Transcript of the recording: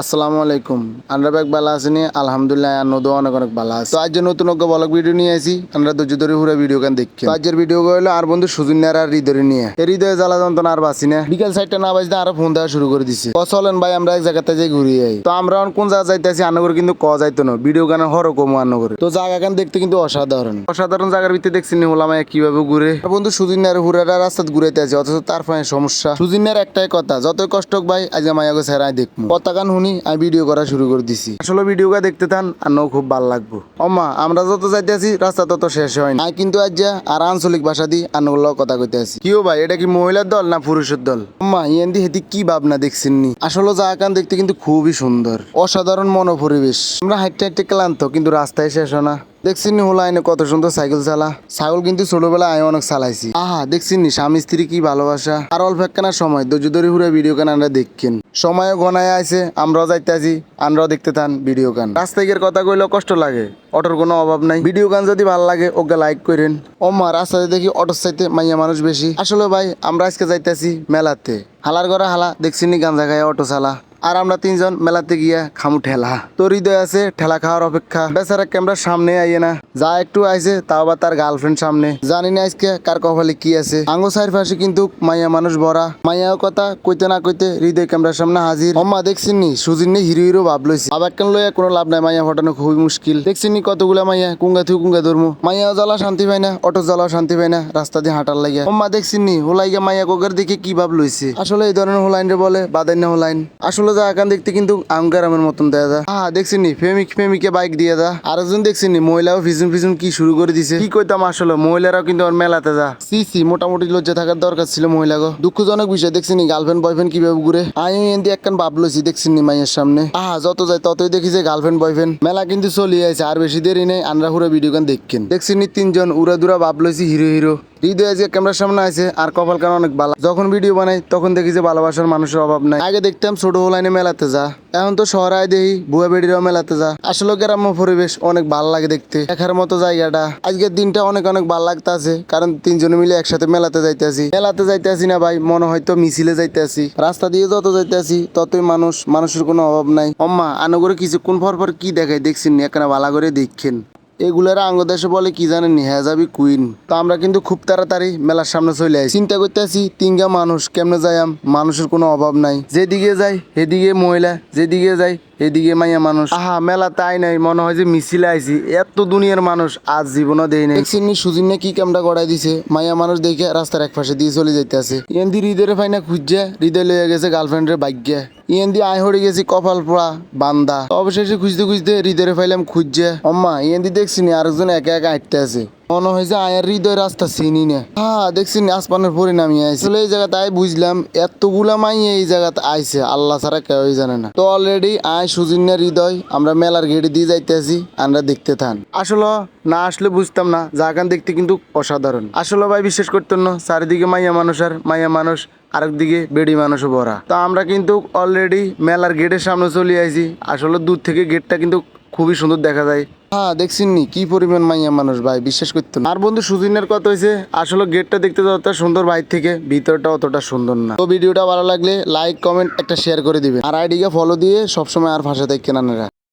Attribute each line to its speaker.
Speaker 1: আসসালামু আলাইকুম। আমরা ব্যাগ ভালো আছেনি আলহামদুলিল্লাহ আর নদী অনেক অনেক ভালো আছে। তো আজ নতুন একটা বলক ভিডিও নিয়ে আসি আমরা ধৈর্য ধরে পুরো ভিডিও গান দেখি? তো আজকের ভিডিও হলো আর বন্ধু সুজুন্যার আর হৃদয় নিয়ে। এই হৃদয়ে জ্বালা যন্ত্রণা আর বাঁচি না। বিকাল সাইডটা না বাজতে আরও ফোন দেওয়া শুরু করে দিছে। চলেন ভাই, আমরা এক জায়গাতে যাই ঘুরিয়ে আই। তো আমরা কোন জায়গা যাইতেছি আন্নগর কিন্তু ক যাইতো না। ভিডিও গানের হর কম আন্নগরে তো জায়গা কেন দেখতে কিন্তু অসাধারণ। অসাধারণ জায়গার ভিতরে দেখছি নি হলাম কীভাবে ঘুরে। বন্ধু সুজিনার হুরারা রাস্তা ঘুরাইতে আছে, অথচ তার পায়ে সমস্যা। সুজিনার একটাই কথা, যতই কষ্ট ভাই আজকে মায়াকে সেরাই দেখব কথা শুনি আমি ভিডিও করা শুরু করে দিছি। আসলে ভিডিও গা দেখতে থান আর নৌ খুব ভালো লাগবো। অম্মা আমরা যত যাইতে আছি, রাস্তা তত শেষ হয় না কিন্তু আজ যা আর আঞ্চলিক ভাষা দি আন্নগুলো কথা কইতে আছি। কিও ভাই, এটা কি মহিলার দল না পুরুষের দল? অম্মা ইয়ান্দি হেতি কি ভাবনা দেখছেন নি আসলে জাহাকান দেখতে কিন্তু খুবই সুন্দর। অসাধারণ মনোপরিবেশ। আমরা হাঁটতে হাঁটতে ক্লান্ত, কিন্তু রাস্তায় শেষ হয় না। দেখছি নি হলো আইনে কত সুন্দর সাইকেল চালা। সাইকেল কিন্তু ছোটবেলায় আমি অনেক চালাইছি। আহা দেখছি নি স্বামী স্ত্রী কি ভালোবাসা। আর অল্প একখানা সময়, ধৈর্য ধরে ঘুরে ভিডিও গান আমরা দেখছেন? সময়ও গনায় আছে আমরাও যাইতে আছি, আমরাও দেখতে থান ভিডিও গান রাস্তায় কথা কইলেও কষ্ট লাগে, অটোর কোনো অভাব নাই। ভিডিও গান যদি ভালো লাগে, ওকে লাইক করেন। মা রাস্তাতে দেখি অটোর চাইতে মাইয়া মানুষ বেশি। আসলে ভাই, আমরা আজকে যাইতেছি মেলাতে। হালার ঘরে হালা দেখছি নি গাঞ্জা খায় অটো চালা। আর আমরা তিনজন মেলাতে গিয়া খামু ঠেলা। তোর হৃদয় আছে ঠেলা খাওয়ার অপেক্ষা। বেচারা ক্যামেরার সামনে আইয়ে না। যা একটু আইছে, তাও বা তার গার্লফ্রেন্ড সামনে। জানি না আজকে কার কপালে কি আছে। আঙ্গো সাইড পাশে কিন্তু মাইয়া মানুষ ভরা। মাইয়াও কথা কইতে না কইতে হৃদয় ক্যামেরার সামনে হাজির। অম্মা, দেখছিনি সুজিন নি হিরো হিরো ভাব লইছে। আবার কেন লইয়া কোনো লাভ নাই মাইয়া ফটানো খুবই মুশকিল। দেখছিনি কতগুলা মাইয়া? কুঙ্গা থু কুঙ্গা ধর্ম। মাইয়াও জ্বালা শান্তি পায় না, অটো জ্বালাও শান্তি পায় না, রাস্তা দিয়ে হাঁটার লাগিয়া। অম্মা, দেখছিনি হোলাইগা মাইয়া কোকের দেখে কি ভাব লইছে? আসলে এই ধরনের হোলাইন রে বলে বাদাই না হোলাইন। আসলে যা এখান দেখতে কিন্তু আঙ্গারামের মতন দেয়া যা। হ্যাঁ দেখছিনি? প্রেমিক প্রেমিকে বাইক দিয়ে যা। আরেকজন দেখছিনি? মহিলাও ফিসুন ফিজুন কি শুরু করে দিছে। কি কইতাম আসলে? মহিলারাও কিন্তু আর মেলাতে যা। সি সি, মোটামুটি লজ্জা থাকার দরকার ছিল মহিলা গো দুঃখজনক বিষয়, দেখছিনি? গার্লফ্রেন্ড বয়ফ্রেন্ড কীভাবে ঘুরে? আমি এন্দি একখান ভাব লইছি, দেখছিনি মাইয়ের সামনে। আহা, যত যায় ততই দেখি যে গার্লফ্রেন্ড বয়ফ্রেন্ড মেলা কিন্তু চলিয়ে আছে আর বেশি দেরি নেই আন্ডা হুরা ভিডিও গান দেখছেন দেখছিনি তিনজন উড়া দুরা ভাব লইছি হিরো হিরো হৃদয় আজকে ক্যামেরার সামনে আছে আর কপাল কান অনেক ভালো যখন ভিডিও বানাই, তখন দেখি যে ভালোবাসার মানুষের অভাব নাই। আগে দেখতাম ছোট লাইনে মেলাতে যা, এখন তো শহরে আয় দেখি, বুয়া বেড়িরাও মেলাতে যা। আসলে গ্রাম্য পরিবেশ অনেক ভালো লাগে দেখতে, দেখার মতো জায়গাটা। আজকের দিনটা অনেক অনেক ভালো লাগতে আছে কারণ তিনজনে মিলে একসাথে মেলাতে যাইতে আসি মেলাতে যাইতে আসি না ভাই, মনে হয়তো মিছিলে যাইতে আসি রাস্তা দিয়ে যত যাইতে আসি ততই মানুষ, মানুষের কোনো অভাব নাই। অম্মা আনুগরে কিছুক্ষণ পর পর কি দেখায়, দেখছেন এখানে ভালো করে দেখছেন। এগুলার আঙ্গদেশে বলে কি জানে জানেন যাবি কুইন। তো আমরা কিন্তু খুব তাড়াতাড়ি মেলার সামনে চলে আসি চিন্তা করতে আসি তিনগা মানুষ, কেমনে যাই মানুষের কোনো অভাব নাই। যেদিকে যাই, সেদিকে মহিলা যেদিকে যাই এদিকে মাইয়া মানুষ। আহা মেলা তাই নাই মনে হয় যে মিছিলে আইছি। এত দুনিয়ার মানুষ আজ জীবনও দেই নাই। দেখছেন সুজিন কি কামটা গড়াই দিছে। মাইয়া মানুষ দেখে রাস্তার এক পাশে দিয়ে চলে যাইতে আছে এন্দি হৃদয়ের ফাইনা খুঁজছে হৃদয় লইয়া গেছে গার্লফ্রেন্ডের ভাগ্যে। ইয়েন্দি আয় হরে গেছি কপাল পোড়া বান্দা। অবশেষে খুঁজতে খুঁজতে হৃদয়ের ফাইলাম খুঁজছে। অম্মা ইয়েন্দি দেখছিনি আরেকজন একা একা হাঁটতে আছে। মনে হয়েছে আয়ের হৃদয় রাস্তা চিনি না। হ্যাঁ দেখছি আসমানের পরিণামী আইছে। আসলে এই জায়গাতে আই বুঝলাম এতগুলা মাই এই জায়গাতে আইছে, আল্লাহ ছাড়া কেউই জানে না। তো অলরেডি আয় সুজিনের হৃদয়, আমরা মেলার গেটে দিয়ে যাইতেছি, আমরা দেখতে থান। আসলে না আসলে বুঝতাম না, জাগান দেখতে কিন্তু অসাধারণ। আসলে ভাই বিশ্বাস করতেন না, চারিদিকে মাইয়া মানুষ আর মাইয়া মানুষ, আরেকদিকে বেডি মানুষও ভরা। তো আমরা কিন্তু অলরেডি মেলার গেটের সামনে চলে আইছি, আসলে দূর থেকে গেটটা কিন্তু খুবই সুন্দর দেখা যায়। হ্যাঁ দেখছেন নি কি পরিমাণ মাইয়া মানুষ ভাই বিশ্বাস করতে আর বন্ধু সুদিনের কথা হয়েছে আসলে গেটটা দেখতে যতটা সুন্দর বাইর থেকে ভিতরটা অতটা সুন্দর না। তো ভিডিওটা ভালো লাগলে লাইক কমেন্ট একটা শেয়ার করে দিবেন। আর আইডিকে ফলো দিয়ে সবসময় আর ভাষা দেখেন আনারা